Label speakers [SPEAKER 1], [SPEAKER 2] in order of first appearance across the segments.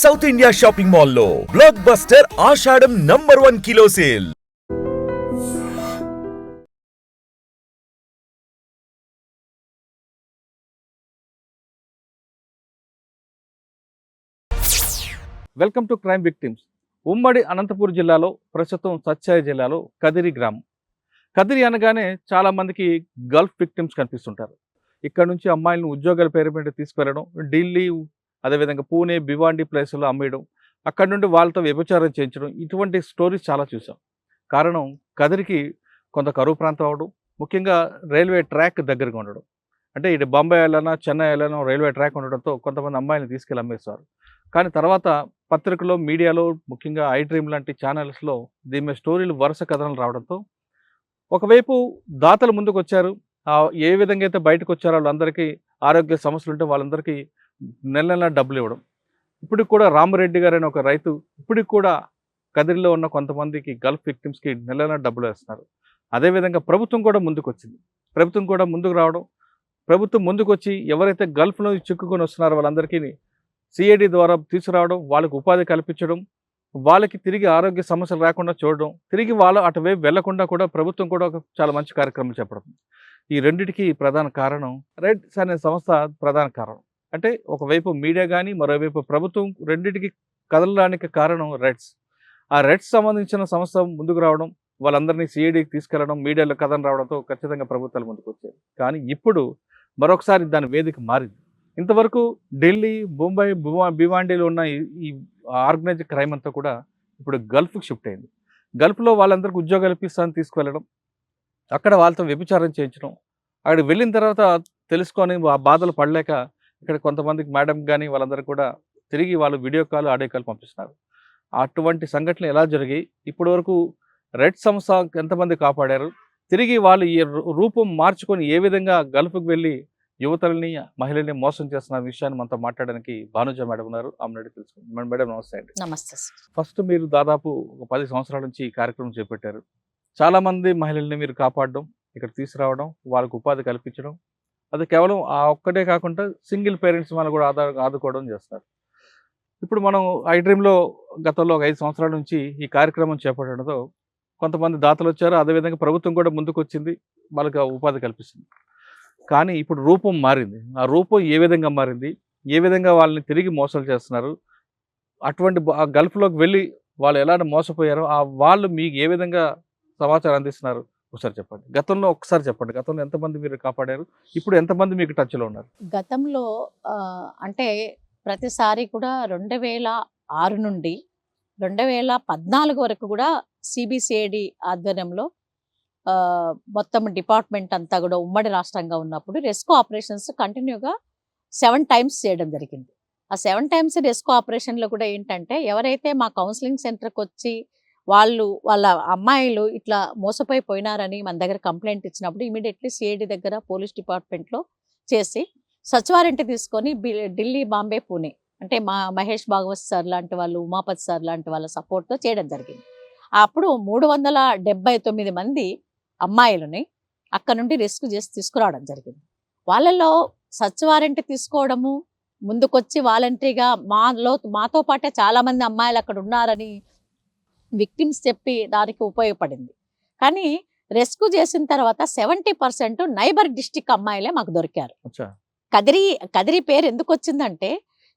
[SPEAKER 1] South India shopping మాల్లో blockbuster Ashadham number one kilo sale
[SPEAKER 2] welcome to crime victims ఉమ్మడి అనంతపూర్ జిల్లాలో ప్రస్తుతం సత్యాయ జిల్లాలో కదిరి గ్రామం. కదిరి అనగానే చాలా మందికి గల్ఫ్ విక్టిమ్స్ కనిపిస్తుంటారు. ఇక్కడ నుంచి అమ్మాయిలను ఉద్యోగాల పేరు మీద తీసుకెళ్ళడం ఢిల్లీ అదేవిధంగా పూణే భివాండి ప్లేస్లో అమ్మేయడం అక్కడ నుండి వాళ్ళతో వ్యభిచారం చేయించడం ఇటువంటి స్టోరీస్ చాలా చూసాం. కారణం కదిరికి కొంత కరువు ప్రాంతం అవడం ముఖ్యంగా రైల్వే ట్రాక్ దగ్గరగా ఉండడం. అంటే ఇటు బొంబాయి వెళ్ళాలన్నా చెన్నై వెళ్ళాలన్నా రైల్వే ట్రాక్ ఉండడంతో కొంతమంది అమ్మాయిని తీసుకెళ్ళి అమ్మేస్తారు కానీ తర్వాత పత్రికలో మీడియాలో ముఖ్యంగా ఐ డ్రీమ్ లాంటి ఛానల్స్లో దీని మీద స్టోరీలు వరుస కథనాలు రావడంతో ఒకవైపు దాతలు ముందుకు వచ్చారు ఏ విధంగా అయితే బయటకు వచ్చారో వాళ్ళందరికీ ఆరోగ్య సమస్యలు ఉంటే వాళ్ళందరికీ నెల నెల డబ్బులు ఇవ్వడం. ఇప్పుడు కూడా రామరెడ్డి గారు అనే ఒక రైతు ఇప్పటికి కూడా కదిరిలో ఉన్న కొంతమందికి గల్ఫ్ విక్టిమ్స్కి నెల నెల డబ్బులు వేస్తున్నారు. అదేవిధంగా ప్రభుత్వం కూడా ముందుకు వచ్చింది ప్రభుత్వం కూడా ముందుకు రావడం. ప్రభుత్వం ముందుకు వచ్చి ఎవరైతే గల్ఫ్లో చిక్కుకొని వస్తున్నారో వాళ్ళందరికీ సిఐడి ద్వారా తీసుకురావడం వాళ్ళకి ఉపాధి కల్పించడం వాళ్ళకి తిరిగి ఆరోగ్య సమస్యలు రాకుండా చూడడం తిరిగి వాళ్ళు అటువైపు వెళ్ళకుండా కూడా ప్రభుత్వం కూడా ఒక చాలా మంచి కార్యక్రమం చెప్పడం ఈ రెండిటికి ప్రధాన కారణం రెడ్స్ అనే సంస్థ ప్రధాన కారణం. అంటే ఒకవైపు మీడియా కానీ మరోవైపు ప్రభుత్వం రెండింటికి కదలడానికి కారణం రెడ్స్. ఆ రెడ్స్ సంబంధించిన సంస్థ ముందుకు రావడం వాళ్ళందరినీ సిఐడికి తీసుకెళ్ళడం మీడియాలో కథనం రావడంతో ఖచ్చితంగా ప్రభుత్వాలు ముందుకు వచ్చాయి. కానీ ఇప్పుడు మరొకసారి దాని వేదిక మారింది. ఇంతవరకు ఢిల్లీ ముంబై భువా- భివాండీలో ఉన్న ఈ- ఈ ఆర్గనైజ్డ్ క్రైమ్ అంతా కూడా ఇప్పుడు గల్ఫ్కి షిఫ్ట్ అయింది. గల్ఫ్లో వాళ్ళందరికీ ఉద్యోగాలు ఇప్పిస్తాను తీసుకువెళ్ళడం అక్కడ వాళ్ళతో వ్యభిచారం చేయించడం అక్కడికి వెళ్ళిన తర్వాత తెలుసుకొని ఆ బాధలు పడలేక ఇక్కడ కొంతమందికి మేడం కానీ వాళ్ళందరూ కూడా తిరిగి వాళ్ళు వీడియో కాల్ ఆడియో కాల్ పంపిస్తున్నారు. అటువంటి సంఘటనలు ఎలా జరిగాయి? ఇప్పటి వరకు రెడ్ సంస్థ ఎంతమంది కాపాడారు? తిరిగి వాళ్ళు ఈ రూపం మార్చుకొని ఏ విధంగా గల్ఫ్కి వెళ్ళి యువతల్ని మహిళల్ని మోసం చేస్తున్న విషయాన్ని మనతో మాట్లాడడానికి భానుజ మేడం ఉన్నారు. ఆమె తెలుసుకుందాం. మేడం నమస్తే అండి.
[SPEAKER 3] నమస్తే.
[SPEAKER 2] ఫస్ట్ మీరు దాదాపు ఒక పది సంవత్సరాల నుంచి ఈ కార్యక్రమం చేపట్టారు. చాలా మంది మహిళల్ని మీరు కాపాడడం ఇక్కడ తీసుకురావడం వాళ్ళకు ఉపాధి కల్పించడం అది కేవలం ఆ ఒక్కటే కాకుండా సింగిల్ పేరెంట్స్ వాళ్ళు కూడా ఆదా ఆదుకోవడం చేస్తారు. ఇప్పుడు మనం ఐ డ్రీమ్లో గతంలో ఒక ఐదు సంవత్సరాల నుంచి ఈ కార్యక్రమం చేపట్టడంతో కొంతమంది దాతలు వచ్చారు. అదేవిధంగా ప్రభుత్వం కూడా ముందుకు వచ్చింది వాళ్ళకి ఉపాధి కల్పిస్తుంది. కానీ ఇప్పుడు రూపం మారింది. ఆ రూపం ఏ విధంగా మారింది? ఏ విధంగా వాళ్ళని తిరిగి మోసాలు చేస్తున్నారు? అటువంటి ఆ గల్ఫ్లోకి వెళ్ళి వాళ్ళు ఎలా మోసపోయారో ఆ వాళ్ళు మీకు ఏ విధంగా సమాచారం అందిస్తున్నారు? ఒకసారి చెప్పండి. గతంలో ఒకసారి చెప్పండి. గతంలో ఎంతమంది మీరు కాపాడారు? ఇప్పుడు ఎంతమంది మీకు టచ్లో ఉన్నారు?
[SPEAKER 3] గతంలో అంటే ప్రతిసారి కూడా రెండు వేల ఆరు నుండి రెండు వేల పద్నాలుగు వరకు కూడా సిబిసిఐడి ఆధ్వర్యంలో మొత్తం డిపార్ట్మెంట్ అంతా కూడా ఉమ్మడి రాష్ట్రంగా ఉన్నప్పుడు రెస్కో ఆపరేషన్స్ కంటిన్యూగా సెవెన్ టైమ్స్ చేయడం జరిగింది. ఆ సెవెన్ టైమ్స్ రెస్కో ఆపరేషన్లో కూడా ఏంటంటే ఎవరైతే మా కౌన్సిలింగ్ సెంటర్కి వచ్చి వాళ్ళు వాళ్ళ అమ్మాయిలు ఇట్లా మోసపోయి పోయినారని మన దగ్గర కంప్లైంట్ ఇచ్చినప్పుడు ఇమీడియట్లీ సిఐడి దగ్గర పోలీస్ డిపార్ట్మెంట్లో చేసి సచివారెంట్ తీసుకొని ఢిల్లీ బాంబే పూణే అంటే మా మహేష్ భాగవత్ సార్ లాంటి వాళ్ళు ఉమాపతి సార్ లాంటి వాళ్ళ సపోర్ట్తో చేయడం జరిగింది. అప్పుడు మూడు వందల డెబ్బై తొమ్మిది మంది అమ్మాయిలని అక్కడ నుండి రెస్క్యూ చేసి తీసుకురావడం జరిగింది. వాళ్ళలో సచివారెంట్ తీసుకోవడము ముందుకొచ్చి వాలంటరీగా మాలో మాతో పాటే చాలామంది అమ్మాయిలు అక్కడ ఉన్నారని విక్టిమ్స్ చెప్పి దానికి ఉపయోగపడింది. కానీ రెస్క్యూ చేసిన తర్వాత సెవెంటీ పర్సెంట్ నైబర్ డిస్టిక్ అమ్మాయిలే మాకు దొరికారు. కదిరి కదిరి పేరు ఎందుకు వచ్చిందంటే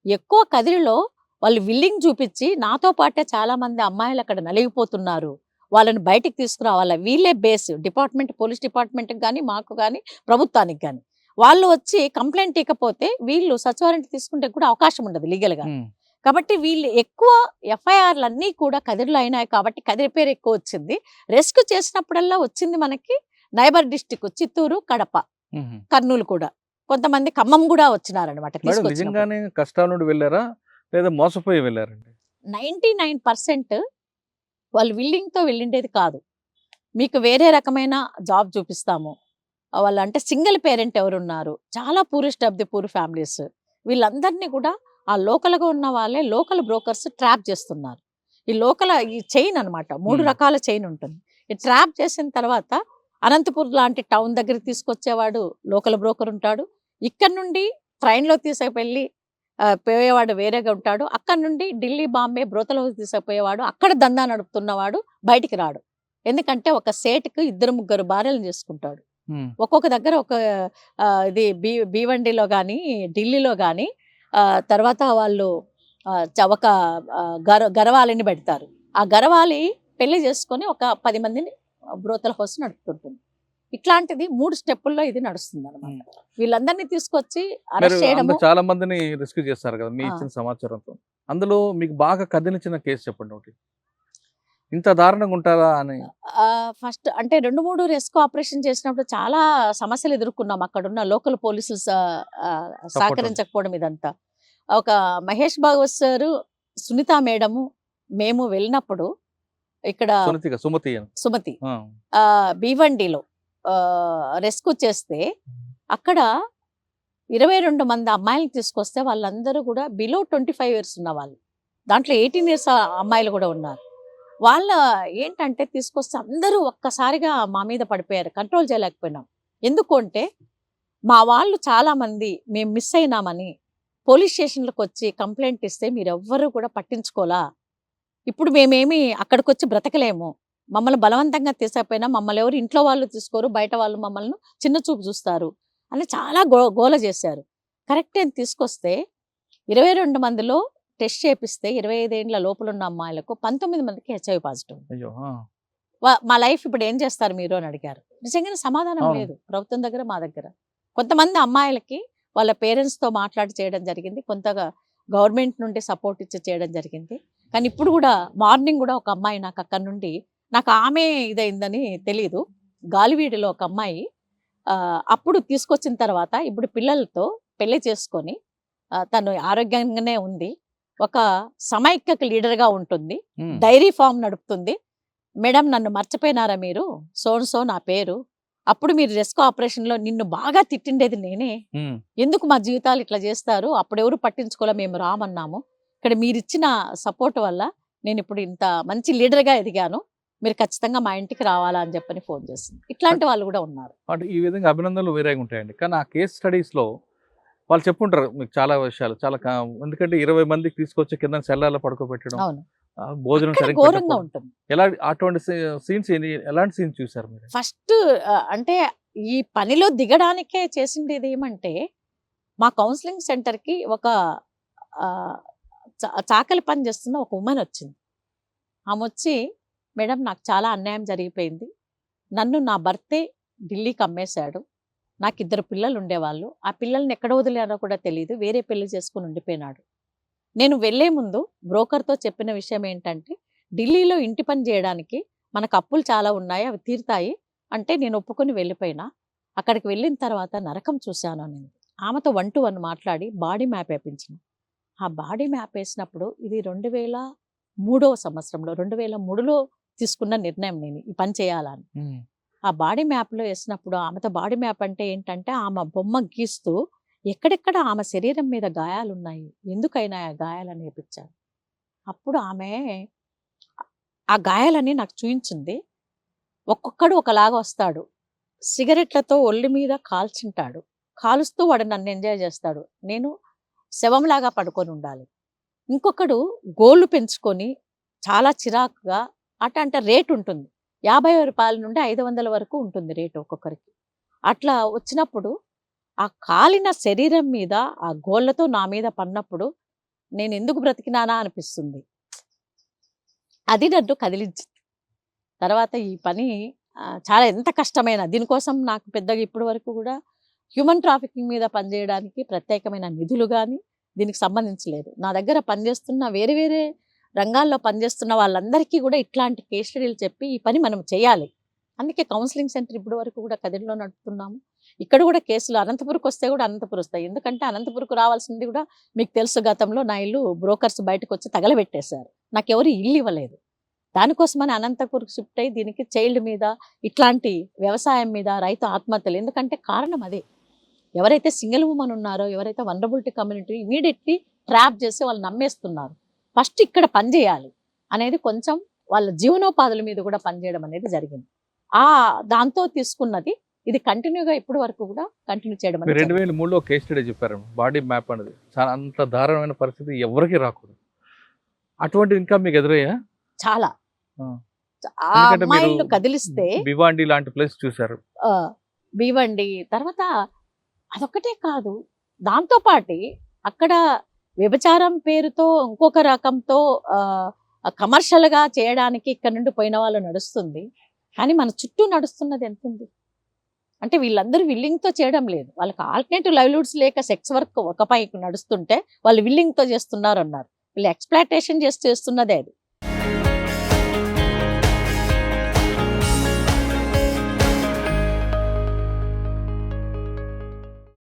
[SPEAKER 3] ఎక్కువ కదిరిలో వాళ్ళు విల్లింగ్ చూపించి నాతో పాటే చాలా మంది అమ్మాయిలు అక్కడ నలిగిపోతున్నారు. వాళ్ళని బయటికి తీసుకురావాలి? వీళ్ళే బేస్ డిపార్ట్మెంట్ పోలీస్ డిపార్ట్మెంట్కి కానీ మాకు కానీ ప్రభుత్వానికి కానీ వాళ్ళు వచ్చి కంప్లైంట్ ఇకపోతే వీళ్ళు సచివారెంట్ తీసుకుంటే కూడా అవకాశం ఉండదు లీగల్గా. కాబట్టి వీళ్ళు ఎక్కువ ఎఫ్ఐఆర్లు అన్నీ కూడా కదిరిలో అయినాయి కాబట్టి కదిరి పేరు ఎక్కువ వచ్చింది. రెస్క్యూ చేసినప్పుడల్లా వచ్చింది మనకి నైబర్ డిస్టిక్ చిత్తూరు కడప. కర్నూలు కూడా. కొంతమంది ఖమ్మం కూడా వచ్చినారనమాట
[SPEAKER 2] నిజంగానే కష్టాల నుండి వెళ్ళారా? లేదా మోసపోయి వెళ్ళారండి?
[SPEAKER 3] నైంటీ నైన్ పర్సెంట్ వాళ్ళు విల్లింగ్తో వెళ్ళిండేది కాదు. మీకు వేరే రకమైన జాబ్ చూపిస్తాము. వాళ్ళు అంటే సింగిల్ పేరెంట్ ఎవరున్నారు? చాలా poorest of the poor families. వీళ్ళందరినీ కూడా ఆ లోకల్గా ఉన్న వాళ్ళే లోకల్ బ్రోకర్స్ ట్రాప్ చేస్తున్నారు. ఈ లోకల్ ఈ చైన్ అన్నమాట మూడు. రకాల చైన్ ఉంటుంది. ఈ ట్రాప్ చేసిన తర్వాత అనంతపూర్ లాంటి టౌన్ దగ్గరికి తీసుకొచ్చేవాడు లోకల్ బ్రోకర్ ఉంటాడు. ఇక్కడ నుండి ట్రైన్లో తీసుకువెళ్ళి ఆ, పోయేవాడు వేరేగా ఉంటాడు. అక్కడ నుండి ఢిల్లీ బాంబే బ్రోతల తీసుకుపోయేవాడు. అక్కడ దందా నడుపుతున్నవాడు బయటికి రాడు. ఎందుకంటే ఒక సేటుకు ఇద్దరు ముగ్గురు భార్యలను చేసుకుంటాడు. ఒక్కొక్క దగ్గర ఒక ఇది బీ భీవండిలో కానీ ఢిల్లీలో కానీ తర్వాత వాళ్ళు ఆ, చ- ఒక ఆ, గర గరవాలిని పెడతారు. ఆ గరవాలి పెళ్ళి చేసుకొని ఒక పది మందిని బ్రోతల హౌస్ నడుపుతుంటుంది. ఇట్లాంటిది మూడు స్టెప్పుల్లో ఇది నడుస్తుంది అనమాట వీళ్ళందరినీ తీసుకొచ్చి అరెస్ట్
[SPEAKER 2] అందులో చాలా మందిని రెస్క్యూ చేస్తారు కదా మీ. ఇచ్చిన సమాచారంతో. అందులో మీకు బాగా కదిలించిన కేసు చెప్పండి ఒకటి. ఇంత దారుణంగా ఉంటారా అని?
[SPEAKER 3] ఫస్ట్ అంటే రెండు మూడు రెస్క్యూ ఆపరేషన్ చేసినప్పుడు చాలా సమస్యలు ఎదుర్కొన్నాం అక్కడ ఉన్న లోకల్ పోలీసులు సహకరించకపోవడం ఇదంతా. ఒక మహేష్ భాగవత్ సారు సునీత మేడము మేము వెళ్ళినప్పుడు ఇక్కడ
[SPEAKER 2] సుమతి
[SPEAKER 3] సుమతి.
[SPEAKER 2] ఆ,
[SPEAKER 3] ఆ, భీవండిలో రెస్క్యూ చేస్తే అక్కడ ఇరవై రెండు మంది అమ్మాయిలను తీసుకొస్తే వాళ్ళందరూ కూడా బిలో ట్వంటీ ఫైవ్ ఇయర్స్ ఉన్న వాళ్ళు దాంట్లో ఎయిటీన్ ఇయర్స్ అమ్మాయిలు కూడా ఉన్నారు. వాళ్ళ ఏంటంటే తీసుకొస్తే అందరూ ఒక్కసారిగా మా మీద పడిపోయారు. కంట్రోల్ చేయలేకపోయినాం. ఎందుకు అంటే మా వాళ్ళు చాలా మంది మేము మిస్ అయినామని పోలీస్ స్టేషన్లకు వచ్చి కంప్లైంట్ ఇస్తే మీరు ఎవ్వరూ కూడా పట్టించుకోలా. ఇప్పుడు మేమేమి అక్కడికి వచ్చి బ్రతకలేము. మమ్మల్ని బలవంతంగా తీసకపోయినా మమ్మల్ని ఎవరు ఇంట్లో వాళ్ళు తీసుకోరు బయట వాళ్ళు మమ్మల్ని చిన్న చూపు చూస్తారు అని చాలా గో గోల చేశారు. కరెక్ట్ అని తీసుకొస్తే ఇరవై రెండు మందిలో టెస్ట్ చేపిస్తే ఇరవై ఐదేండ్ల లోపల ఉన్న అమ్మాయిలకు పంతొమ్మిది మందికి హెచ్ఐవి పాజిటివ్ మా లైఫ్ ఇప్పుడు ఏం చేస్తారు మీరు అని అడిగారు. నిజంగానే సమాధానం. లేదు. ప్రభుత్వం దగ్గర మా దగ్గర. కొంతమంది అమ్మాయిలకి వాళ్ళ పేరెంట్స్తో మాట్లాడి చేయడం జరిగింది. కొంతగా గవర్నమెంట్ నుండి సపోర్ట్ ఇచ్చి చేయడం జరిగింది. కానీ ఇప్పుడు కూడా మార్నింగ్ కూడా ఒక అమ్మాయి నాకు అక్కడ నుండి నాకు ఆమె ఇదైందని తెలియదు గాలివీడిలో ఒక అమ్మాయి ఆ, అప్పుడు తీసుకొచ్చిన తర్వాత ఇప్పుడు పిల్లలతో పెళ్ళి చేసుకొని తను ఆరోగ్యంగానే ఉంది. ఒక సమైక్యక లీడర్గా ఉంటుంది. డైరీ ఫామ్ నడుపుతుంది. మేడం నన్ను మర్చిపోయినారా మీరు? సోన్ సో నా పేరు. అప్పుడు మీరు రెస్కో ఆపరేషన్లో నిన్ను బాగా తిట్టిండేది నేనే. ఎందుకు మా జీవితాలు ఇట్లా చేస్తారు? అప్పుడు ఎవరు పట్టించుకోలే మేము రామన్నాము. ఇక్కడ మీరు ఇచ్చిన సపోర్ట్ వల్ల నేను ఇప్పుడు ఇంత మంచి లీడర్గా ఎదిగాను. మీరు ఖచ్చితంగా మా ఇంటికి రావాలా అని చెప్పని ఫోన్ చేసింది. ఇట్లాంటి వాళ్ళు కూడా ఉన్నారు.
[SPEAKER 2] అంటే ఈ విధంగా అభినందనలు వేరేగా ఉంటాయండి. కానీ ఆ కేస్ స్టడీస్లో వాళ్ళు చెప్పుంటారు మీకు చాలా విషయాలు చాలా ఎందుకంటే ఇరవై మందికి తీసుకొచ్చి కింద సెల్లార్లో పడుకోబెట్టడం భోజనం
[SPEAKER 3] ఘోరంగా. ఉంటుంది.
[SPEAKER 2] ఎలా అటువంటి సీన్స్ ఎలాంటి సీన్స్ చూసారు మీరు?
[SPEAKER 3] ఫస్ట్ అంటే ఈ పనిలో దిగడానికే చేసిండేది ఏమంటే మా కౌన్సిలింగ్ సెంటర్కి ఒక చాకలి పని చేస్తున్న ఒక ఉమెన్ వచ్చింది. ఆమె వచ్చి మేడం నాకు చాలా అన్యాయం జరిగిపోయింది. నన్ను నా భర్తే ఢిల్లీకి అమ్మేశాడు. నాకు ఇద్దరు పిల్లలు ఉండేవాళ్ళు ఆ పిల్లల్ని ఎక్కడ వదిలేనో కూడా తెలియదు వేరే పెళ్ళి చేసుకుని ఉండిపోయినాడు. నేను వెళ్ళే ముందు బ్రోకర్తో చెప్పిన విషయం ఏంటంటే ఢిల్లీలో ఇంటి పని చేయడానికి మనకు అప్పులు చాలా ఉన్నాయి అవి తీరుతాయి అంటే నేను ఒప్పుకొని వెళ్ళిపోయినా. అక్కడికి వెళ్ళిన తర్వాత నరకం చూశాను నేను ఆమెతో వన్ టు వన్ మాట్లాడి బాడీ మ్యాప్ వేపించిన. ఆ బాడీ మ్యాప్ వేసినప్పుడు ఇది రెండు వేల మూడవ సంవత్సరంలో రెండు వేల మూడులో తీసుకున్న నిర్ణయం నేను ఈ పని చేయాలని. ఆ బాడీ మ్యాప్లో వేసినప్పుడు ఆమెతో బాడీ మ్యాప్ అంటే ఏంటంటే ఆమె బొమ్మ గీస్తూ ఎక్కడెక్కడ ఆమె శరీరం మీద గాయాలు ఉన్నాయి ఎందుకైనా ఆ గాయాలని వేపించారు అప్పుడు ఆమె ఆ గాయాలని నాకు చూయించింది. ఒక్కొక్కడు ఒకలాగా వస్తాడు. సిగరెట్లతో ఒళ్ళు మీద కాల్చింటాడు. కాలుస్తూ వాడు నన్ను ఎంజాయ్ చేస్తాడు. నేను శవంలాగా పడుకొని ఉండాలి. ఇంకొకడు గోళ్ళు పెంచుకొని చాలా చిరాకుగా అట అంటే రేట్ ఉంటుంది యాభై రూపాయల నుండి ఐదు వందల వరకు ఉంటుంది రేటు ఒక్కొక్కరికి. అట్లా వచ్చినప్పుడు ఆ కాలిన శరీరం మీద ఆ గోళ్ళతో నా మీద పన్నప్పుడు నేను ఎందుకు బ్రతికినానా అనిపిస్తుంది. అది నన్ను కదిలించింది. తర్వాత ఈ పని చాలా ఎంత కష్టమైన దీనికోసం నాకు పెద్దగా ఇప్పటి వరకు కూడా హ్యూమన్ ట్రాఫికింగ్ మీద పనిచేయడానికి ప్రత్యేకమైన నిధులు కానీ దీనికి సంబంధించలేదు. నా దగ్గర పనిచేస్తున్న వేరే వేరే రంగాల్లో పనిచేస్తున్న వాళ్ళందరికీ కూడా ఇట్లాంటి కేస్ స్టడీలు చెప్పి ఈ పని మనం చేయాలి. అందుకే కౌన్సిలింగ్ సెంటర్ ఇప్పటి వరకు కూడా కదిరిలో నడుపుతున్నాము. ఇక్కడ కూడా కేసులు అనంతపురకు వస్తే కూడా అనంతపురం వస్తాయి. ఎందుకంటే అనంతపురకు రావాల్సింది కూడా మీకు తెలుసు గతంలో నా ఇల్లు బ్రోకర్స్ బయటకు వచ్చి తగలబెట్టేశారు. నాకు ఎవరు ఇల్లు ఇవ్వలేదు. దానికోసమని అనంతపురకు షిఫ్ట్ అయ్యి దీనికి చైల్డ్ మీద ఇట్లాంటి వ్యవసాయం మీద రైతు ఆత్మహత్యలు. ఎందుకంటే కారణం అదే. ఎవరైతే సింగిల్ ఉమెన్ ఉన్నారో ఎవరైతే వండబుల్టీ కమ్యూనిటీ ఇమీడియట్లీ ట్రాప్ చేసి వాళ్ళు నమ్మేస్తున్నారు. ఫస్ట్ ఇక్కడ పని చేయాలి అనేది కొంచెం వాళ్ళ జీవనోపాధుల మీద కూడా పనిచేయడం అనేది జరిగింది. ఆ దాంతో తీసుకున్నది ఇది కంటిన్యూగా ఇప్పటి వరకు కూడా కంటిన్యూ చేయడం
[SPEAKER 2] రెండు వేల మూడులో కేస్ స్టడీ చెప్పారు. బాడీ మ్యాప్ అనేది చాలా అంత దారుణమైన పరిస్థితి ఎవరికి రాకూడదు. అటువంటివి ఇంకా మీకు ఎదురయ్యా?
[SPEAKER 3] చాలా. అమ్మాయిలు కదిలిస్తే
[SPEAKER 2] భివాండి లాంటి ప్లేస్ చూశారు.
[SPEAKER 3] ఆ, భీవండి తర్వాత అదొక్కటే కాదు. దాంతో పాటి అక్కడ వ్యభిచారం పేరుతో ఇంకొక రకంతో కమర్షియల్గా చేయడానికి ఇక్కడ నుండి పోయిన వాళ్ళు నడుస్తుంది. కానీ మన చుట్టూ నడుస్తున్నది ఎంత ఉంది అంటే వీళ్ళందరూ విల్లింగ్తో తో చేయడం లేదు. వాళ్ళకి ఆల్టర్నేటివ్ లైవ్లీహుడ్స్ లేక సెక్స్ వర్క్ ఒక పైకి నడుస్తుంటే వాళ్ళు విల్లింగ్తో తో చేస్తున్నారు అన్నారు వీళ్ళు ఎక్స్ప్లాటేషన్ చేసి చేస్తున్నదే అది.